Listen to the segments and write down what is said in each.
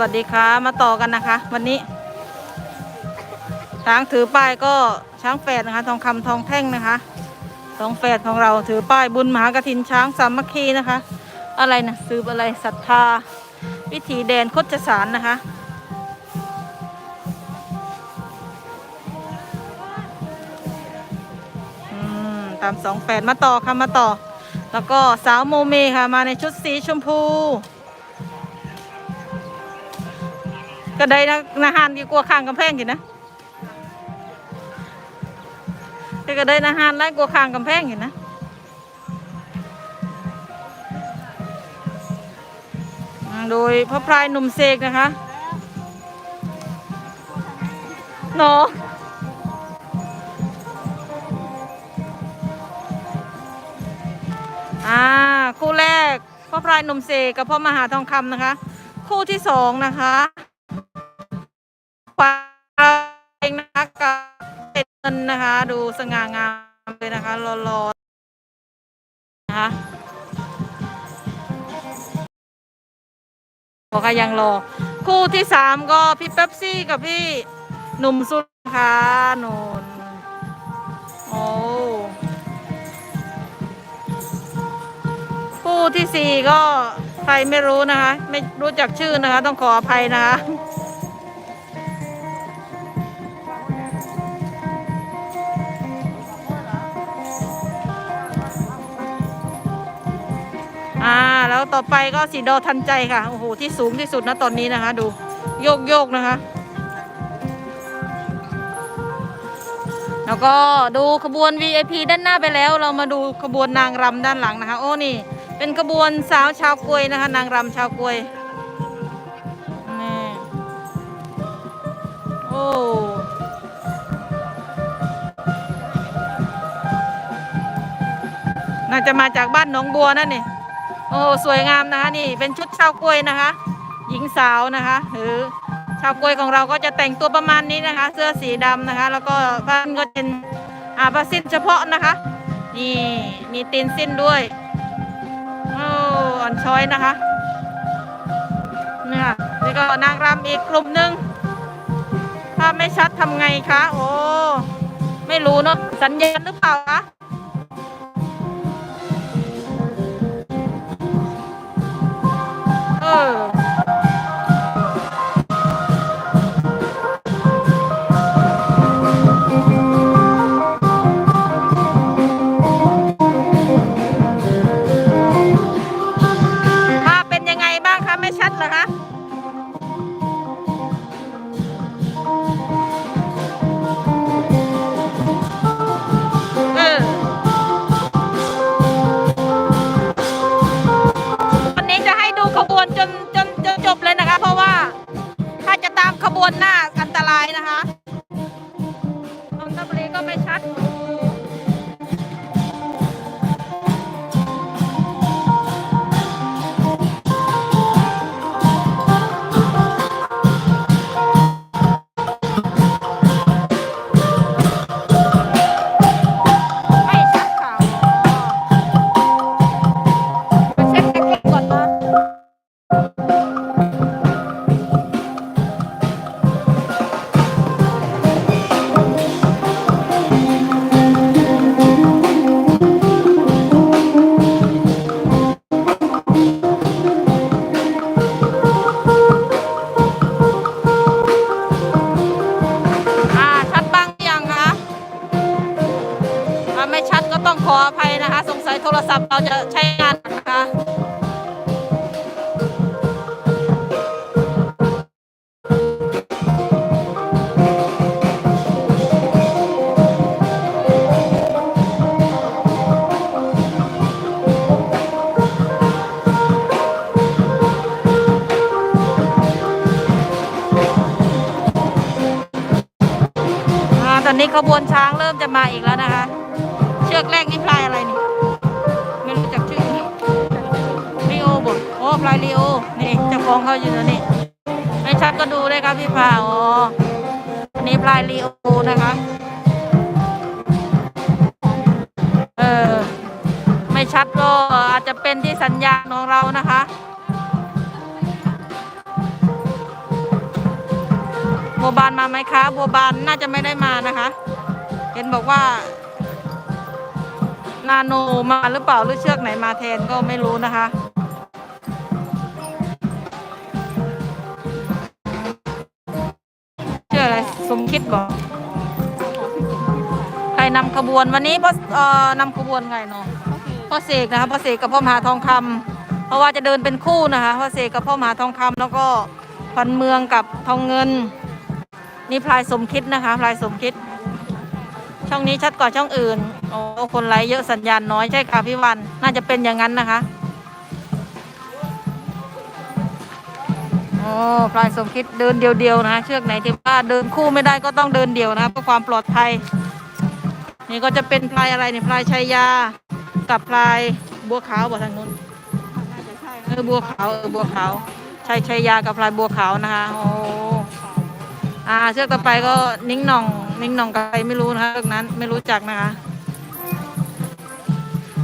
วัสดีค่ะ มาต่อกันนะคะ วันนี้ ช้างถือป้ายก็ช้างแฝดนะคะ ทองคำทองแท่งนะคะทองแฝดของเราถือป้ายบุญมหากฐินช้างสามัคคีนะคะ อะไรนะสืบออะไรศรัทธา วิถีแดนคดสารนะคะตามสองแปดมาต่อค่ะมาต่อ แล้วก็สาวโมเมค่ะมาในชุดสีชมพู ก็ได้นะนาหารกี่กลัวข้างกำแพงกินนะแต่ก็ได้นาหารไล่กลัวข้างกำแพงกินนะโดยพระพรายหนุ่มเสกนะคะเนาะอ่าคู่แรกพ่อพรายหนุ่มเสกกับพ่อมหาทองคำนะคะ คู่ที่สองนะคะ ควายเองนะคะกับเป็นเงินนะคะ ดูสง่างามเลยนะคะรอๆนะคะบอกว่ายังรอ คู่ที่สามก็พี่เป๊ปซี่กับพี่หนุ่มสุดนะคะนนโอ้คู่ที่สี่ก็ใครไม่รู้นะคะ ไม่รู้จักชื่อนะคะ ต้องขออภัยนะคะ วต่อไปก็สีดอทันใจค่ะ โอ้โห ที่สูงที่สุดนะตอนนี้นะคะ ดู โยกโยกนะคะ แล้วก็ดูขบวน VIP ด้านหน้าไปแล้ว เรามาดูขบวนนางรำด้านหลังนะคะ โอ้นี่ เป็นขบวนสาวชาวกวยนะคะ นางรำชาวกวยนี่โอ้น่าจะมาจากบ้านหนองบัวนั่นนี่ โอ้สวยงามนะคะนี่เป็นชุดชาวกล้วยนะคะ หญิงสาวนะคะหรือชาวกล้วยของเราก็จะแต่งตัวประมาณนี้นะคะ เสื้อสีดำนะคะ แล้วก็ผ้านก็เป็นอ่าผ้าสิ้นเฉพาะนะคะ นี่มีตีนสิ้นด้วยโอ้อ่อนช้อยนะคะเนี่ยนี่ก็นางรำอีกกลุ่มหนึ่งภาพไม่ชัดทำไงคะ โอ้ ไม่รู้เนาะสัญญาณหรือเปล่าคะ อ จะใช้งานนะคะอ่าตอนนี้ขบวนช้างเริ่มจะมาอีกแล้วนะคะ เชือกแรกนี่พลายอะไรนี่ บอกโอ้พลายลีโอนี่เจ้าของเขาอยู่นะนี่ไม่ชัดก็ดูเลยครับพี่พาอ๋ออันนี้พลายลีโอนะคะเออไม่ชัดก็อาจจะเป็นที่สัญญาณของเรานะคะบัวบานมาไหมคะบัวบานน่าจะไม่ได้มานะคะ เห็นบอกว่านาโนมาหรือเปล่าหรือเชือกไหนมาแทนก็ไม่รู้นะคะ สมคิดบอกใครนำขบวนวันนี้พ่อเอ่อนำขบวนไงเนาะพ่อเสกนะคะพ่อเสกกับพ่อมหาทองคำเพราะว่าจะเดินเป็นคู่นะคะพ่อเสกกับพ่อมหาทองคำแล้วก็พันเมืองกับทองเงิน นี่พลายสมคิดนะคะพลายสมคิด ช่องนี้ชัดกว่าช่องอื่นโอ้คนไลค์เยอะสัญญาณน้อยใช่ค่ะพี่วัน น่าจะเป็นอย่างนั้นนะคะ อ้พลายสมคิดเดินเดียวๆนะเชือกไหนที่ว่าเดินคู่ไม่ได้ก็ต้องเดินเดี่ยวนะเพื่อความปลอดภัย นี่ก็จะเป็นพลายอะไรเนี่ยพลายชัยา กับพลายบัวขาวบอทางนู้นเออบัวขาวเออบัวขาวชัยชัยากับพลายบัวขาวนะคะโอ้อาเชือกต่อไปก็นิ้งหน่อง นิ้งหน่องกับใครไม่รู้นะคะเชือกนั้นไม่รู้จักนะคะ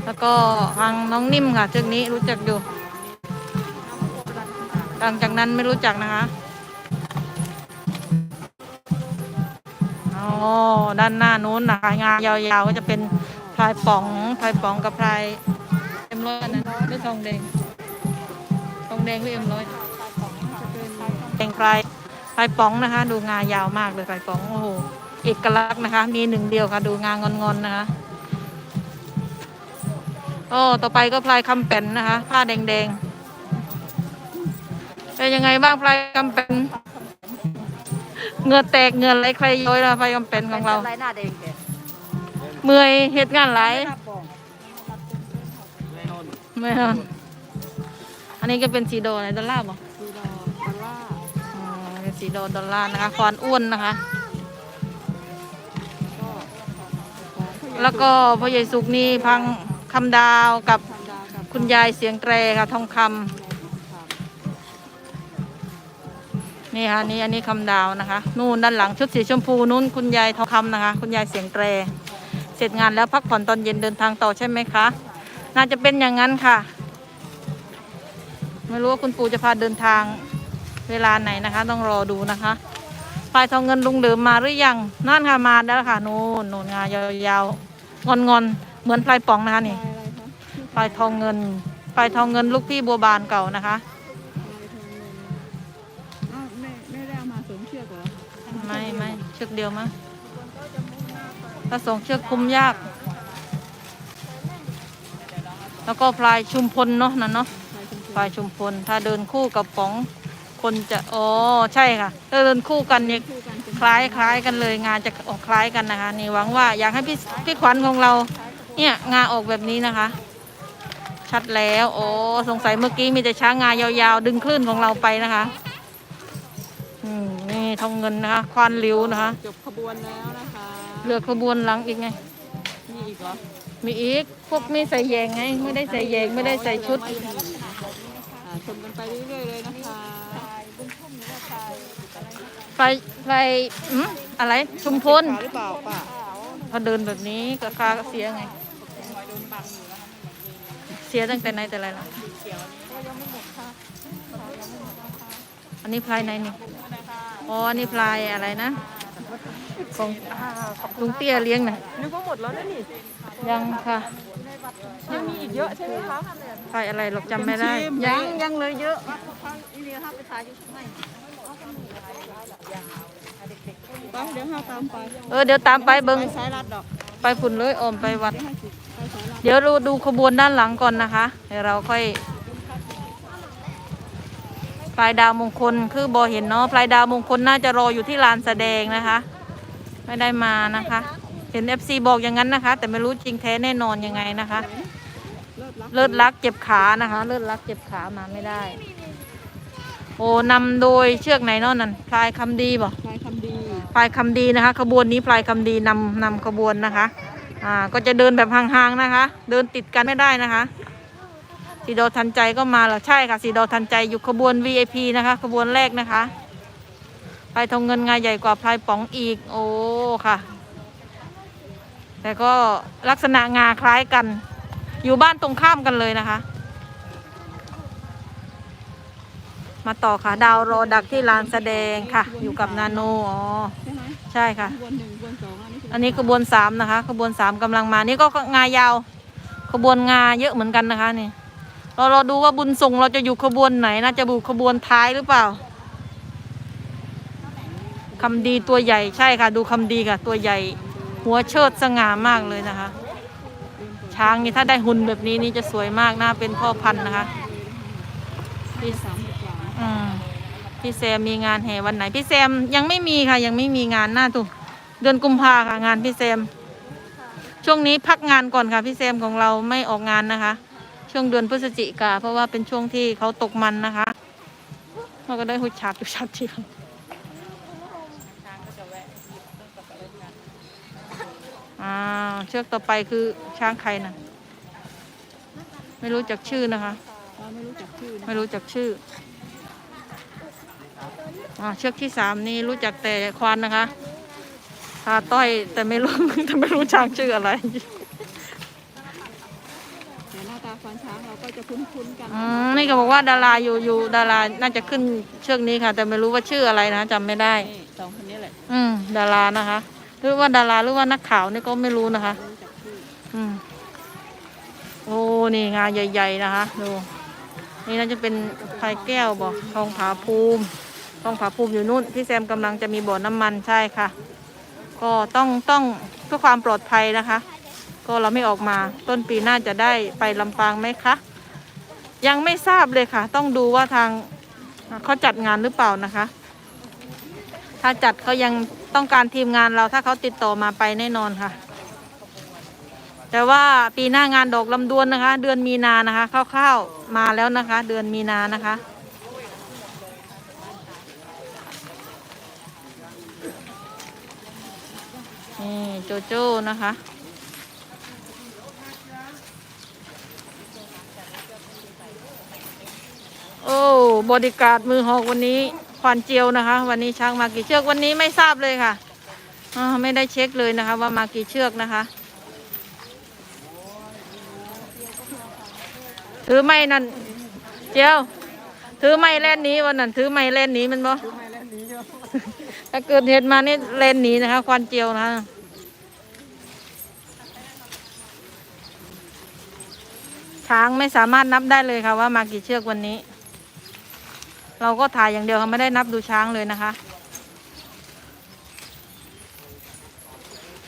แล้วก็ทางน้องนิ่มค่ะเชือกนี้รู้จักอยู่ หลังจากนั้นไม่รู้จักนะคะอ๋อด้านหน้านู้นนะคะงานยาวๆก็จะเป็นพลายป๋องพลายป๋องกับพลายเอ็มร้อยนนั้นหรือทองแดงทองแดงหรือเอ็มร้อยแดงพลายพลายป๋องนะคะ ดูงายาวมากเลยพลายป๋องโอ้โหเอกลักษณ์นะคะ มีหนึ่งเดียวค่ะ ดูงางอนๆนะคะโอ้ต่อไปก็พลายคำเป็นนะคะ ผ้าแดงๆ เป็นยังไงบ้างพลายคำเป็นเงือแตกเงือไหลใครย้อยแล้วพลายคำเป็นของเรา ไรหน้าแดงแกเมื่อยเหตุงานหลายไม่นอนอันนี้ก็เป็นสีโดอะไรดอลลาร์บ่ดูดอกดอลลาร์อ๋อเป็นสีโดดอลลาร์นะคะควานอ้วนนะคะ ก็แล้วก็พ่อใหญ่สุกนี่พังคำดาวกับพันดาวกับคุณยายเสียงแตรค่ะทองคำ นี่ค่ะนี่อันนี้คำดาวนะคะ นู่นด้านหลังชุดสีชมพูนู้นคุณยายทองคำนะคะ คุณยายเสียงแตร เสร็จงานแล้วพักผ่อนตอนเย็นเดินทางต่อใช่ไหมคะ น่าจะเป็นอย่างนั้นค่ะ ไม่รู้ว่าคุณปู่จะพาเดินทางเวลาไหนนะคะ ต้องรอดูนะคะพลายทองเงินลุงเหลิมมาหรือยังนั่นค่ะมาแล้วค่ะนู่นนู่นงายาวๆงอนๆเหมือนพลายป๋องนะคะนี่อะไรคะพลายทองเงินพลายทองเงินลูกพี่บัวบานเก่านะคะ ไม่ไม่ได้เอามาเสริมเชือกเหรอไม่ไม่เชือกเดียวมั้งถ้าสองเชือกคุมยาก แล้วก็พลายชุมพลเนาะนั่นเนาะใครเป็นพลายชุมพล ถ้าเดินคู่กับป๋องคนจะอ๋อใช่ค่ะถ้าเดินคู่กันเนี่ยคู่กันเป็นคล้ายคล้ายกันเลย งานจะออกคล้ายกันนะคะ นี่หวังว่าอยากให้พี่พี่ขวัญของเรา เนี่ยงาออกแบบนี้นะคะ ชัดแล้วโอ้สงสัยเมื่อกี้มีแต่ช้างงายาวๆ ดึงคลื่นของเราไปนะคะอืมนี่ ทองเงินนะคะควานริ้วนะคะจบขบวนแล้วนะคะเรือขบวนหลังอีกไง มีอีกเหรอมีอีกพวกไม่ใส่แยงไงไม่ได้ใส่แยงไม่ได้ใส่ชุดอ่าชมกันไปเรื่อยๆเลยนะคะไฟไฟอืมอะไรชุมพลหรือเปล่าป้าพอเดินแบบนี้ก็คาเสียไง เสียตั้งแต่ไหนแต่ไรแล้ว อันนี้พลายไหนนี่อ๋ออันนี้พลายอะไรนะ ของลุงเตี้ยเลี้ยงน่ะนึกว่าหมดแล้วนะนี่ยังค่ะยังมีอีกเยอะใช่ไหมคะพลายอะไรหรอกจำไม่ได้ ยังยังเลยเยอะไปเดี๋ยวห้าตามไปเออเดี๋ยวตามไปเบิงไปสายรัดดอกไปฝุ่นเลยออมไปวัดให้สิไปสายรัด เดี๋ยวเราดูขบวนด้านหลังก่อนนะคะเดี๋ยวเราค่อย พลายดาวมงคลคือบอเห็นเนาะพลายดาวมงคลน่าจะรออยู่ที่ลานแสดงนะคะ ไม่ได้มานะคะ เห็น FC บอกอย่างนั้นนะคะ แต่ไม่รู้จริงแท้แน่นอนยังไงนะคะ เลิศรักเลิศรักเจ็บขานะคะ เลิศรักเจ็บขามาไม่ได้ โอ้นำโดยเชือกไหนเนอนนั่นพลายคำดีบ่นายคำดีพลายคำดีนะคะ ขบวนนี้พลายคำดีนำนำขบวนนะคะ อ่าก็จะเดินแบบห่างๆนะคะ เดินติดกันไม่ได้นะคะ สีดอทันใจก็มาแล้วใช่ค่ะสีดอทันใจอยู่ขบวน VIP นะคะ ขบวนแรกนะคะพลายทองเงินงาใหญ่กว่าพลายป๋องอีก โอ้ค่ะ แต่ก็ลักษณะงาคล้ายกัน อยู่บ้านตรงข้ามกันเลยนะคะ มาต่อค่ะ ดาวรอดักที่ลานแสดงค่ะ อยู่กับนาโนอ๋อใช่ค่ะ อันนี้ขบวนสามนะคะ ขบวนสามกำลังมานี่ก็งายาว ขบวนงาเยอะเหมือนกันนะคะนี่ เราเราดูว่าบุญส่งเราจะอยู่ขบวนไหนน่าจะบุขบวนท้ายหรือเปล่าคำดีตัวใหญ่ใช่ค่ะ ดูคำดีค่ะ ตัวใหญ่ หัวเชิดสง่ามากเลยนะคะ ช้างนี่ถ้าได้หุ่นแบบนี้นี่จะสวยมากน่าเป็นพ่อพันธุ์นะคะพี่สามสิบกว่าอืมพี่แซมมีงานแห่วันไหน พี่แซมยังไม่มีค่ะ ยังไม่มีงานหน้าตุเดือนกุมภาค่ะงานพี่แซมช่วงนี้พักงานก่อนค่ะ พี่แซมของเราไม่ออกงานนะคะ ช่วงเดือนพฤศจิกา เพราะว่าเป็นช่วงที่เขาตกมันนะคะเราก็ได้หุดฉาดอยู่ชัดทีค่ะอ่าเชือกต่อไปคือช้างใครนะไม่รู้จักชื่อนะคะเราไม่รู้จักชื่อนะไม่รู้จักชื่ออ่าเชือกที่สามนี่รู้จักแต่ควานนะคะพาต้อยแต่ไม่รู้แต่ไม่รู้ช้างชื่ออะไร ก็จะคุ้นๆกันอืมนี่ก็บอกว่าดาราอยู่อยู่ดาราน่าจะขึ้นเชือกนี้ค่ะ แต่ไม่รู้ว่าชื่ออะไรนะจำไม่ได้ นี่สองคนนี้แหละอืมดารานะคะหรือว่าดาราหรือว่านักข่าวนี่ก็ไม่รู้นะคะ รู้จักชื่ออืมโอ้นี่งาใหญ่ ๆ นะคะดูนี่น่าจะเป็นพายแก้วบอกทองผาภูมิทองผาภูมิอยู่นู่นพี่แซมกำลังจะมีบ่อน้ำมันใช่ค่ะ ก็ต้องต้องเพื่อความปลอดภัยนะคะ ก็เราไม่ออกมาต้นปีหน้าจะได้ไปลำปางไหมคะ ยังไม่ทราบเลยค่ะ ต้องดูว่าทางเขาจัดงานหรือเปล่านะคะ ถ้าจัดเขายังต้องการทีมงานเราถ้าเขาติดต่อมาไปแน่นอนค่ะ แต่ว่าปีหน้างานดอกลำดวนนะคะ เดือนมีนานะคะคร่าวๆมาแล้วนะคะ เดือนมีนานะคะนี่โจโจ้นะคะ โอ้ บริการดมือหอกวันนี้ควานเจียวนะคะ วันนี้ช้างมากี่เชือกวันนี้ไม่ทราบเลยค่ะไม่ได้เช็คเลยนะคะ ว่ามากี่เชือกนะคะถือไม้นั่นเจียวถือไม้เล่นนี้วันนั้นถือไม้เล่นนี้มันบ่ถ้าเกิดเหตุมานี่เล่นนี้นะคะ ควานเจียวนะคะช้างไม่สามารถนับได้เลยค่ะว่ามากี่เชือกวันนี้ เราก็ถ่ายอย่างเดียวค่ะไม่ได้นับดูช้างเลยนะคะ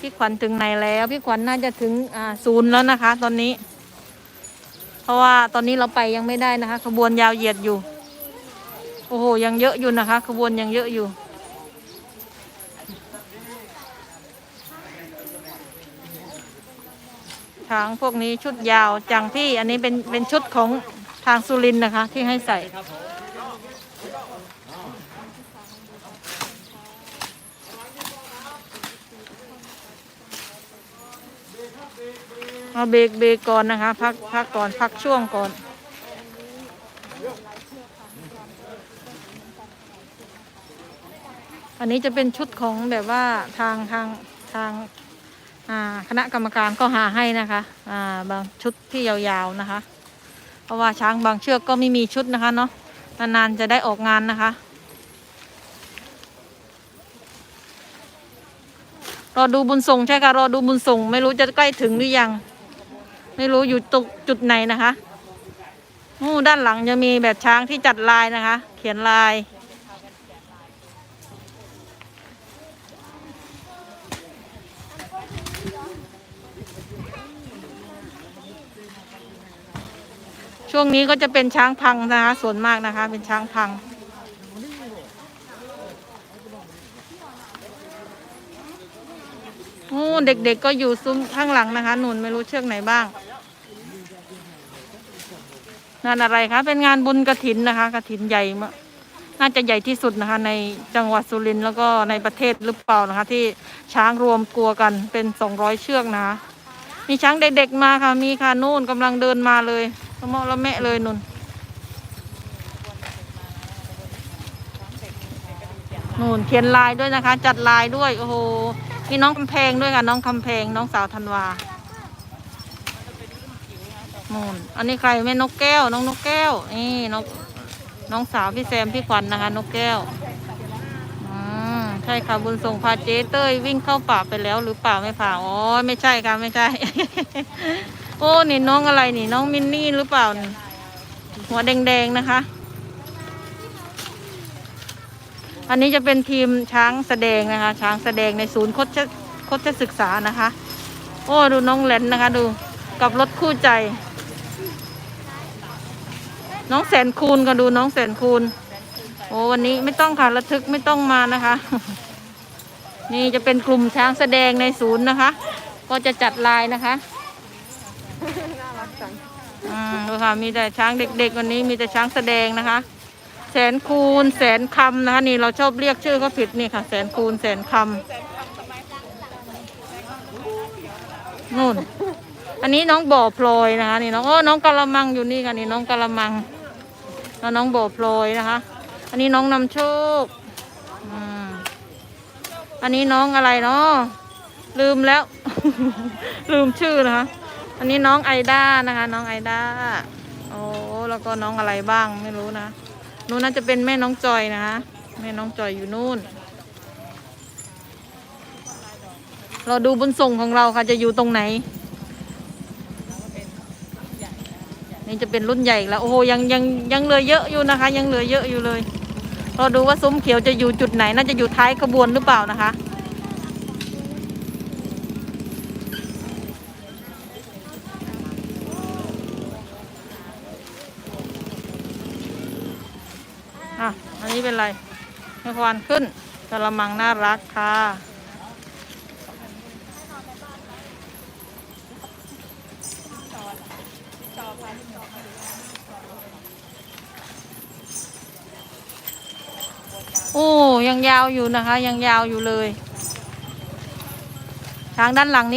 พี่ขวัญถึงไหนแล้วพี่ขวัญน่าจะถึงศูนย์แล้วนะคะ ตอนนี้ เพราะว่าตอนนี้เราไปยังไม่ได้นะคะ ขบวนยาวเหยียดอยู่ โอ้โหยังเยอะอยู่นะคะ ขบวนยังเยอะอยู่ ช้างพวกนี้ชุดยาวจังพี่อันนี้เป็นเป็นชุดของทางสุรินนะคะ ที่ให้ใส่ เอาเบรกเบรกก่อนนะคะ พักพักก่อนพักช่วงก่อนอันนี้จะเป็นชุดของแบบว่าทางทางทางคณะกรรมการก็หาให้นะคะบางชุดที่ยาวๆนะคะ เพราะว่าช้างบางเชือกก็ไม่มีชุดนะคะเนาะนานๆจะได้ออกงานนะคะ รอดูบุญส่งใช่ค่ะรอดูบุญส่ง ไม่รู้จะใกล้ถึงหรือยัง ไม่รู้อยู่ตรงจุดไหนนะคะนู่ด้านหลังจะมีแบบช้างที่จัดลายนะคะ เขียนลายช่วงนี้ก็จะเป็นช้างพังนะคะส่วนมากนะคะ เป็นช้างพัง โอ้ เด็กๆก็อยู่ซุ้มข้างหลังนะคะ หนุนไม่รู้เชือกไหนบ้าง งานอะไรคะเป็นงานบุญกระถินนะคะกระถินใหญ่มากน่าจะใหญ่ที่สุดนะคะ ในจังหวัดสุรินทร์แล้วก็ในประเทศหรือเปล่านะคะ ที่ช้างรวมตัวกันเป็นสองร้อยเชือกนะคะมีช้างเด็กๆมาค่ะ มีค่ะนู่นกำลังเดินมาเลยละเมาะละแมะเลยนุ่นนู่นเขียนลายด้วยนะคะ จัดลายด้วยโอ้โหมีน้องคำแพงด้วยค่ะ น้องคำแพงน้องสาวธันวา นูนอันนี้ใครแม่นกแก้ว น้องนกแก้ว นี่นกน้องสาวพี่แซมพี่ขวัญนะคะ นกแก้วอืมใช่ค่ะบุญส่งพาเจ๊เต้ยวิ่งเข้าป่าไปแล้ว หรือเปล่าไม่ผ่าอ๋อไม่ใช่ค่ะไม่ใช่ โอ้นี่น้องอะไรนี่ น้องมินนี่หรือเปล่าหัวแดงๆนะคะ อันนี้จะเป็นทีมช้างแสดงนะคะ ช้างแสดงในศูนย์โคชโคชศึกษานะคะ โอ้ดูน้องแลนนะคะ ดูกับรถคู่ใจ น้องแสนคูณก็ดูน้องแสนคูณโอ้วันนี้ไม่ต้องค่ะระทึกไม่ต้องมานะคะ นี่จะเป็นกลุ่มช้างแสดงในศูนย์นะคะ ก็จะจัดลายนะคะอืมค่ะมีแต่ช้างเด็ก ๆ วันนี้มีแต่ช้างแสดงนะคะ แสนคูณแสนคำนะคะ นี่เราชอบเรียกชื่อเขาผิดนี่ค่ะ แสนคูณแสนคำนู่น อันนี้น้องบ่อพลอยนะคะ นี่น้องโอ้น้องกะละมังอยู่นี่ค่ะนี่น้องกะละมัง แล้วน้องโบพลอยนะคะ อันนี้น้องนำโชคออันนี้น้องอะไรเนาะลืมแล้ว ลืมชื่อนะคะ อันนี้น้องไอด้านะคะ น้องไอด้าโอ้แล้วก็น้องอะไรบ้างไม่รู้นะนู้นน่าจะเป็นแม่น้องจอยนะคะแม่น้องจอยอยู่นู่นเราดูบุญส่งของเราค่ะจะอยู่ตรงไหน นี่จะเป็นรุ่นใหญ่แล้วโอ้โหยังยังยังเหลือเยอะอยู่นะคะ ยังเหลือเยอะอยู่เลยเราดูว่าซุ้มเขียวจะอยู่จุดไหนน่าจะอยู่ท้ายขบวนหรือเปล่านะคะอะอันนี้เป็นไรให้ควานขึ้นกระมังน่ารักค่ะ อ้ยังยาวอยู่นะคะ ยังยาวอยู่เลย ทางด้านหลังนี้